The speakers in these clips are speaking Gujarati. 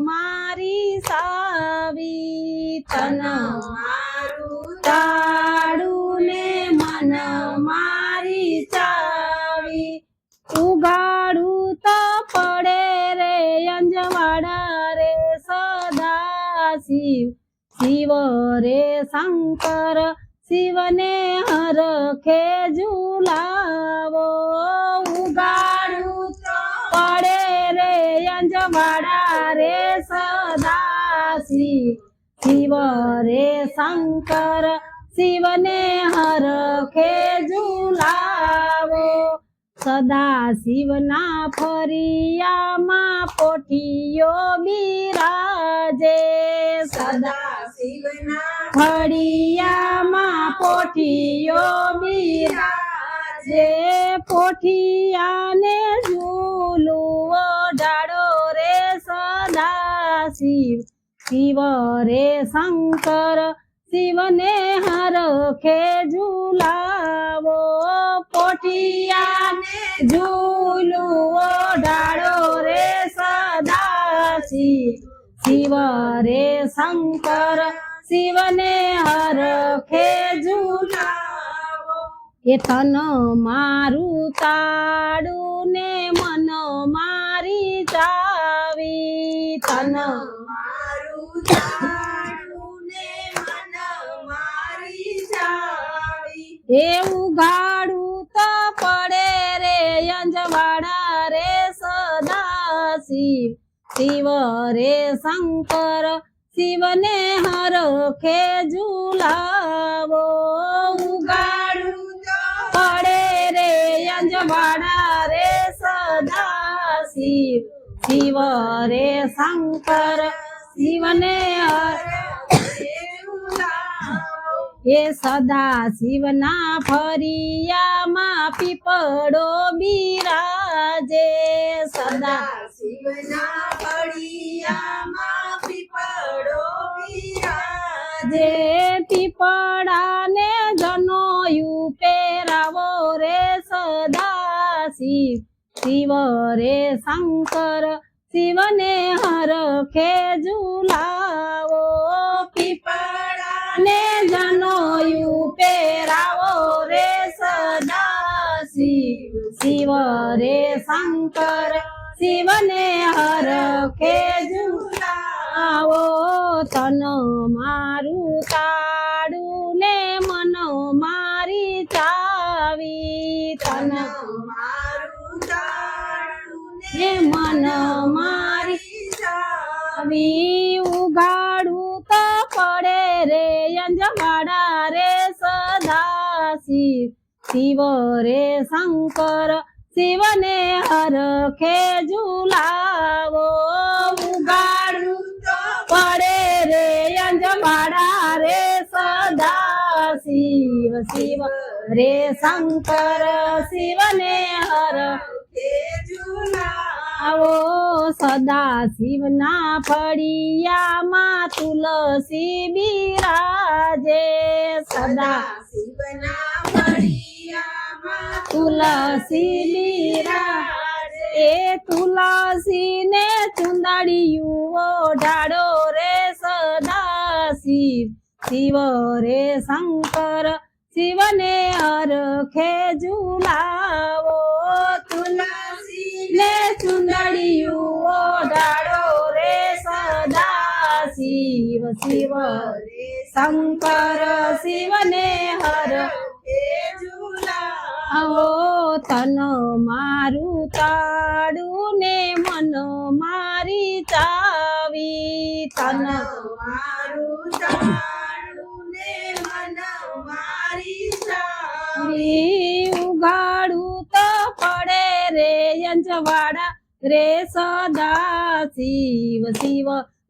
મારી સાવી તન મારું તાળું ને મન મારી ચાવી. ઉગાડું તો પડે રે અંજવાડા રે સદાશિવ શિવ રે શંકર શિવને હરખે ઝુલાવો. અંજવાડા રે સદા શિવ રે શંકર શિવને હરખે ઝુલાવો સદા શિવના ફરિયામાં પોઠીઓ બિરાજે. સદા શિવના ફળિયામાં પોઠીઓ બિરાજે. પોઠિયાને ઝૂલુઓ શિવ શિવ રે શંકર, શિવને હરખે ઝુલાવો પોઠિયાને ઝૂલુઓ ડાળો રે સદા શિવ રે શંકર, શિવને હરખે ઝુલાવો એ તન મારું તાડું ચાવી તન મારું જાણું ને મન મારી જાવી એવું ગાડું તો પડે રે અંજવાડા રે સદા શિવ રે શંકર શિવને હરખે ઝુલાવો ઉગાડું પડે રે અંજવાડા રે સદા શિવ રે શંકર, શિવને એ સદા શિવના ફરિયામાં પીપળો બિરાજે. સદા શિવના ફળિયામાં પીપળો બિરાજે. પીપળાને જનોયું પેરાવો રે સદા શિવ. શિવ રે શંકર શિવને હરખે ઝુલાવો પીપળાને જનોયું પેરાવો રે સદા શિવ. શિવ રે શંકર શિવને હરખે ઝુલાવો તન મારું તાડું ને મન મારી ચાવી. તન મારું ને મન મારી. ચાવી ઉગાડું તો પડે રે, અંજવાડા રે સદા શિવ રે શંકર, શિવને હરખે ઝુલાવો ઉગાડું પડે રે, અંજવાડા રે સદા શિવ રે શંકર, શિવને હર આવો સદા શિવના ફળિયામાં તુલસી બિરાજે. સદા શિવના ફળિયામાં તુલસી બિરાજે. એ તુલસી ને ચુંદડિયું ઓઢાડો રે સદા શિવ શિવ રે શંકર શિવને અરખે ઝુલાવો. ને ચુંદડિયું ઓઢાડો રે સદા શિવ શિવ રે. શંકર શિવને હર આવો તન મારું તાડું ને મન મારી ચાવી, તન મારું જાણું ને મન મારી ચાવી. રે અંજવાડા રે સદા શિવ શિવ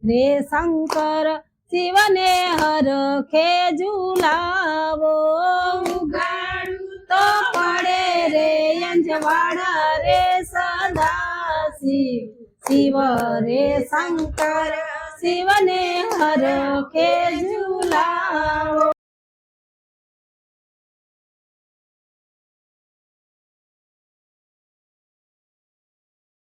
રે શંકર, શિવને હરખે ઝુલાવો ઉગાડું તો પડે રે, અંજવાડા રે સદા શિવ શિવ રે શંકર, શિવને હરખે ઝુલાવો